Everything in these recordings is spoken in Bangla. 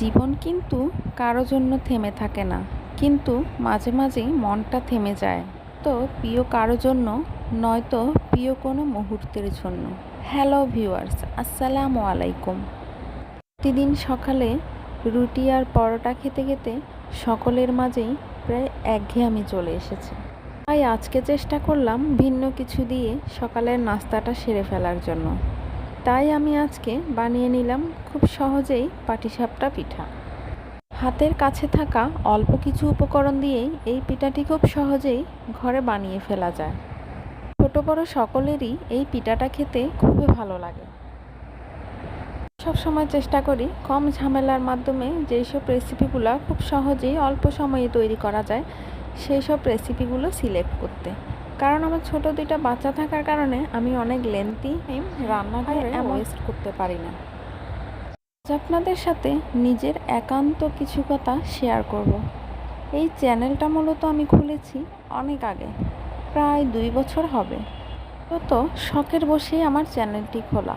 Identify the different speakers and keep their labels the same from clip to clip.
Speaker 1: জীবন কিন্তু কারও জন্য থেমে থাকে না, কিন্তু মাঝে মাঝেই মনটা থেমে যায়। তো প্রিয় কারও জন্য নয়তো প্রিয় কোনো মুহূর্তের জন্য। হ্যালো ভিউয়ার্স আসসালামু আলাইকুম। প্রতিদিন সকালে রুটি আর পরোটা খেতে খেতে সকলের মাঝেই প্রায় একঘেয়েমি চলে এসেছে। তাই আজকে চেষ্টা করলাম ভিন্ন কিছু দিয়ে সকালের নাস্তাটা সেরে ফেলার জন্য। তাই আমি আজকে বানিয়ে নিলাম খুব সহজেই পাটিসাপটা পিঠা। হাতের কাছে থাকা অল্প কিছু উপকরণ দিয়েই এই পিঠাটি খুব সহজেই ঘরে বানিয়ে ফেলা যায়। ছোট বড় সকলেরই এই পিঠাটা খেতে খুবই ভালো লাগে। সব সময় চেষ্টা করি কম ঝামেলার মাধ্যমে যেই সব রেসিপিগুলো খুব সহজেই অল্প সময়ে তৈরি করা যায় সেই সব রেসিপিগুলো সিলেক্ট করতে। কারণ আমার ছোট দুইটা বাচ্চা থাকার কারণে আমি অনেক লেন্থি রান্নাঘরে ওয়েস্ট করতে পারি না। আজ আপনাদের সাথে নিজের একান্ত কিছু কথা শেয়ার করব। এই চ্যানেলটা মূলত আমি খুলেছি অনেক আগে প্রায় দুই বছর হবে। তো শখের বসেই আমার চ্যানেলটি খোলা।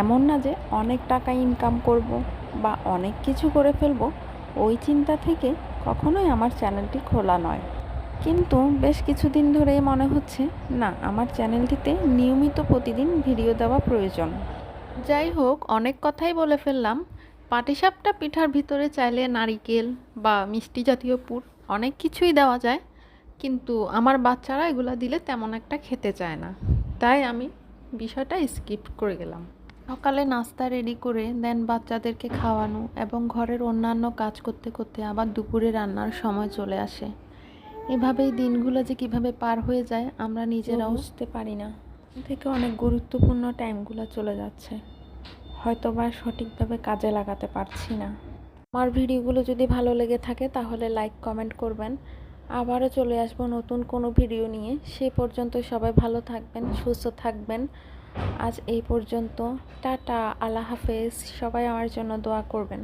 Speaker 1: এমন না যে অনেক টাকা ইনকাম করব বা অনেক কিছু করে ফেলব ওই চিন্তা থেকে কখনোই আমার চ্যানেলটি খোলা নয়। কিন্তু বেশ কিছুদিন ধরেই মনে হচ্ছে না আমার চ্যানেলটিতে নিয়মিত প্রতিদিন ভিডিও দেওয়া প্রয়োজন। যাই হোক অনেক কথাই বলে ফেললাম। পাটিসাপটা পিঠার ভিতরে চাইলে নারিকেল বা মিষ্টি জাতীয় পুর অনেক কিছুই দেওয়া যায় কিন্তু আমার বাচ্চারা এগুলো দিলে তেমন একটা খেতে চায় না। তাই আমি বিষয়টা স্কিপ করে গেলাম। সকালে নাস্তা রেডি করে দেন বাচ্চাদেরকে খাওয়ানো এবং ঘরের অন্যান্য কাজ করতে করতে আবার দুপুরে রান্নার সময় চলে আসে। এভাবেই দিনগুলো যে কীভাবে পার হয়ে যায়, আমরা নিজেরাও বুঝতে পারি না। থেকে অনেক গুরুত্বপূর্ণ টাইমগুলো চলে যাচ্ছে। হয়তো বা সঠিকভাবে কাজে লাগাতে পারছি না। আমার ভিডিওগুলো যদি ভালো লেগে থাকে, তাহলে লাইক, কমেন্ট করবেন। আবারও চলে আসব নতুন কোনো ভিডিও নিয়ে। সে পর্যন্ত সবাই ভালো থাকবেন, সুস্থ থাকবেন। আজ এই পর্যন্ত। টাটা, আল্লাহ হাফেজ। সবাই আমার জন্য দোয়া করবেন।